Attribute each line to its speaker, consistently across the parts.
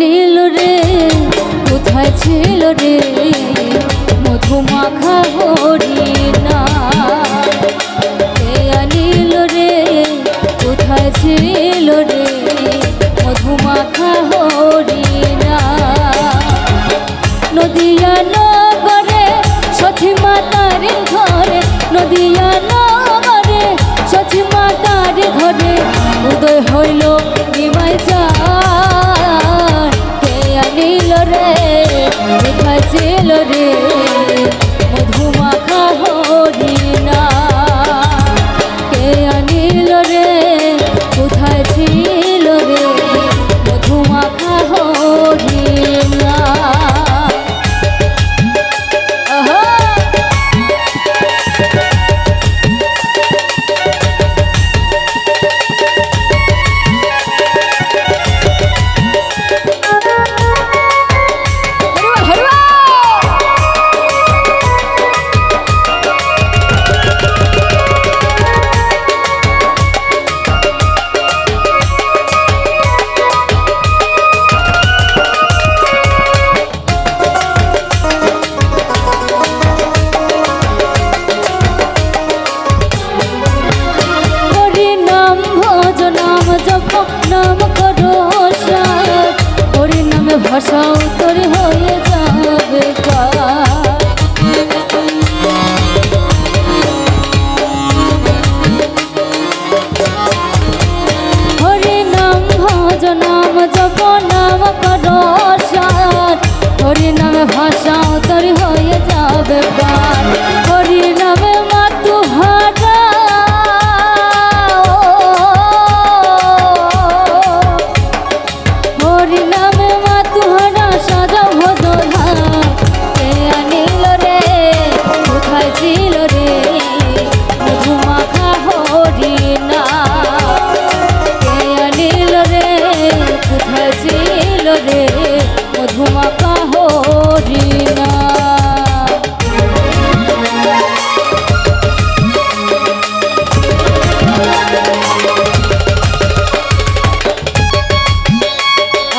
Speaker 1: নীল রে? কোথায় ছিল রে? মধুমাখা হরিণা। নীল রে? কোথায় ছিল রে? মধুমাখা হরিণা। নদিয়া নগরে সখী মাতার ঘরে, নদিয়া নগরে সখী মাতার ঘরে, উদয় হইল নিমাই চার ছিল রে। নামে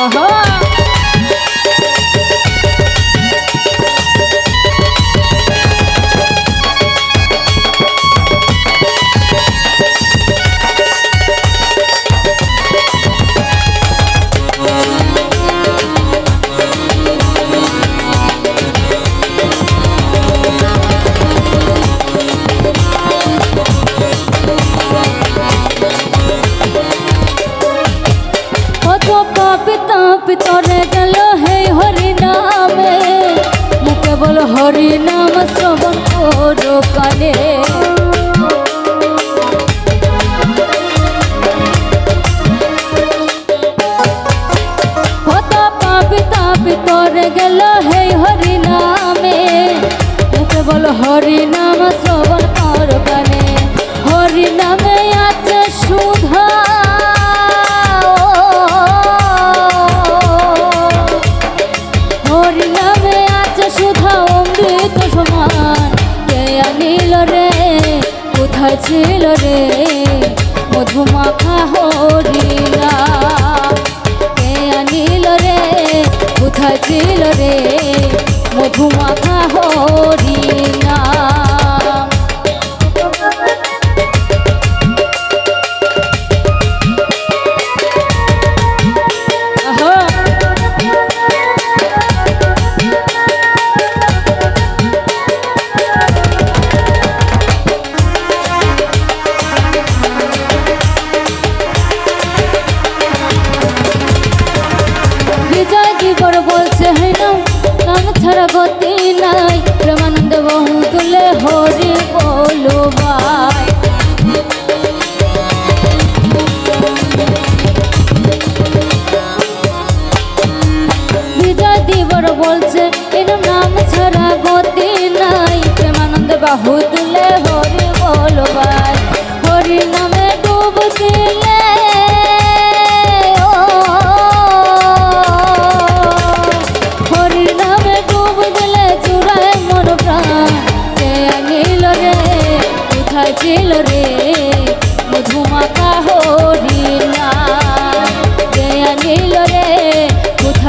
Speaker 1: Oh. হরি নাম শ্রবণ করো তাপি তরে গেল হে হরি নামে। বল হরি নাম শ্রবণ ছিল রে মধুমাখা হরিলা। কে আনিল রে কোথায় ছিল রে মধুমাখা গতি নাই। প্রেমানন্দ বহু তুলে হরি বলো ভাই। বিজয় দিবর বলছে, এর নাম ছাড়া গতি নাই। প্রেমানন্দ বাহু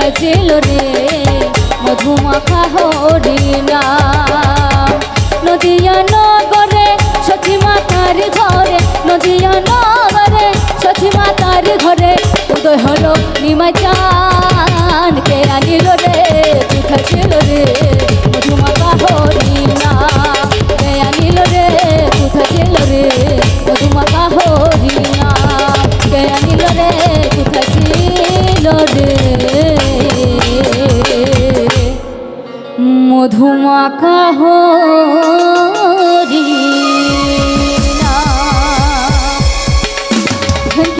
Speaker 1: মধুমাকা হরিণা কে আনিল রে কোথায় ছিল রে মধুমাখা হরিণা নদিয়া নগরে সখী মাতার ঘরে, নদিয়া নগরে সখী মাতার ঘরে, উদয় হলো নিমা চান কে আনিল রে? মধুমাখা হরিণা